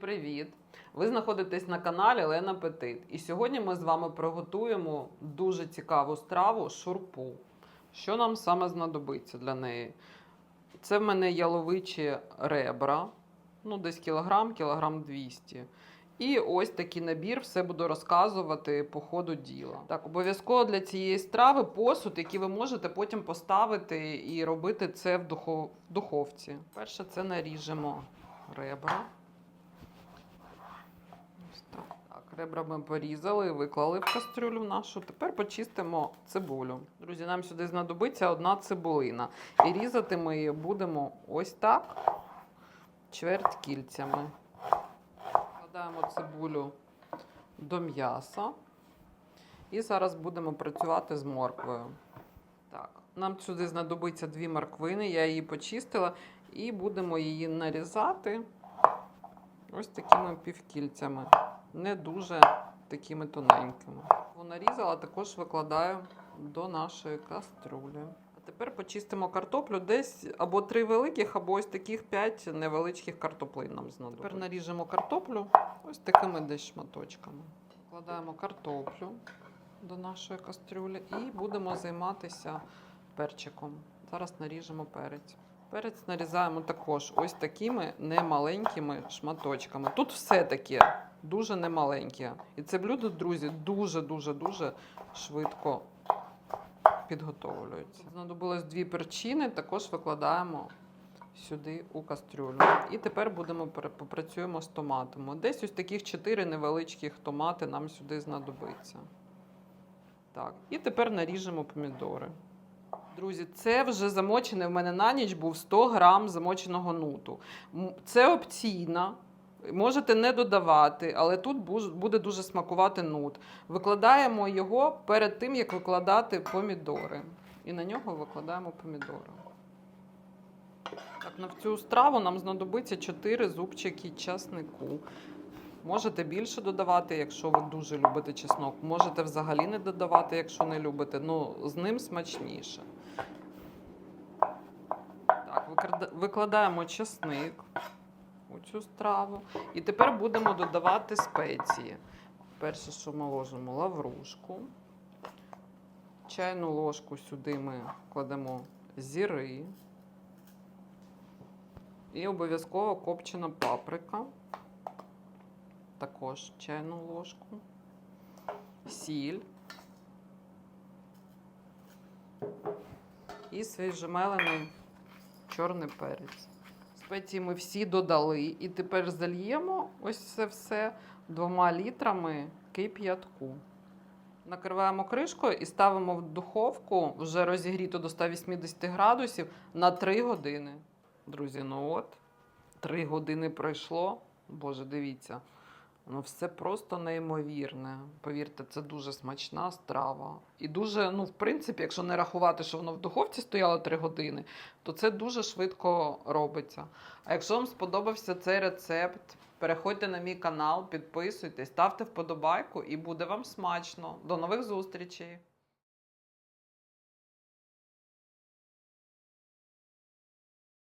привіт! Ви знаходитесь на каналі Лена Петит. І сьогодні ми з вами приготуємо дуже цікаву страву шурпу. Що нам саме знадобиться для неї? Це в мене яловичі ребра, ну десь кілограм, кілограм 200. І ось такий набір, все буду розказувати по ходу діла. Так, обов'язково для цієї страви посуд, який ви можете потім поставити і робити це в духовці. Перше це наріжемо ребра. Ось так. Так, ребра ми порізали, виклали в кастрюлю нашу. Тепер почистимо цибулю. Друзі, нам сюди знадобиться одна цибулина. І різати ми її будемо ось так, чверть кільцями. Вкладаємо цибулю до м'яса. І зараз будемо працювати з морквою. Так, нам сюди знадобиться дві морквини, я її почистила, і будемо її нарізати ось такими півкільцями, не дуже такими тоненькими. Нарізала, також викладаю до нашої каструлі. А тепер почистимо картоплю десь або три великих, або ось таких п'ять невеличких картоплин нам знадобиться. Тепер наріжемо картоплю ось такими десь шматочками. Вкладаємо картоплю до нашої кастрюлі і будемо займатися перчиком. Зараз наріжемо перець. Перець нарізаємо також ось такими немаленькими шматочками. Тут все таке дуже немаленьке. І це блюдо, друзі, дуже-дуже дуже швидко підготовлюється. Знадобилось дві перчини, також викладаємо сюди у кастрюлю. І тепер будемо попрацюємо з томатами. Десь ось таких чотири невеличких томати нам сюди знадобиться. Так, і тепер наріжемо помідори. Друзі, це вже замочений в мене на ніч був 100 грам замоченого нуту. Це опційно. Можете не додавати, але тут буде дуже смакувати нут. Викладаємо його перед тим, як викладати помідори. І на нього викладаємо помідори. Так, на цю страву нам знадобиться 4 зубчики часнику. Можете більше додавати, якщо ви дуже любите чеснок. Можете взагалі не додавати, якщо не любите. Ну, з ним смачніше. Так, викладаємо чесник у цю страву. І тепер будемо додавати спеції. Перше, що ми ложимо лаврушку. Чайну ложку сюди ми кладемо зіри. І обов'язково копчена паприка. Також чайну ложку. Сіль. І свіжомелений чорний перець. Спеції ми всі додали. І тепер зальємо ось це все двома літрами кип'ятку. Накриваємо кришкою і ставимо в духовку вже розігріту до 180 градусів на 3 години. Друзі, ну от, 3 години пройшло. Боже, дивіться. Ну, все просто неймовірне. Повірте, це дуже смачна страва. І дуже, ну, в принципі, якщо не рахувати, що воно в духовці стояло 3 години, то це дуже швидко робиться. А якщо вам сподобався цей рецепт, переходьте на мій канал, підписуйтесь, ставте вподобайку і буде вам смачно. До нових зустрічей!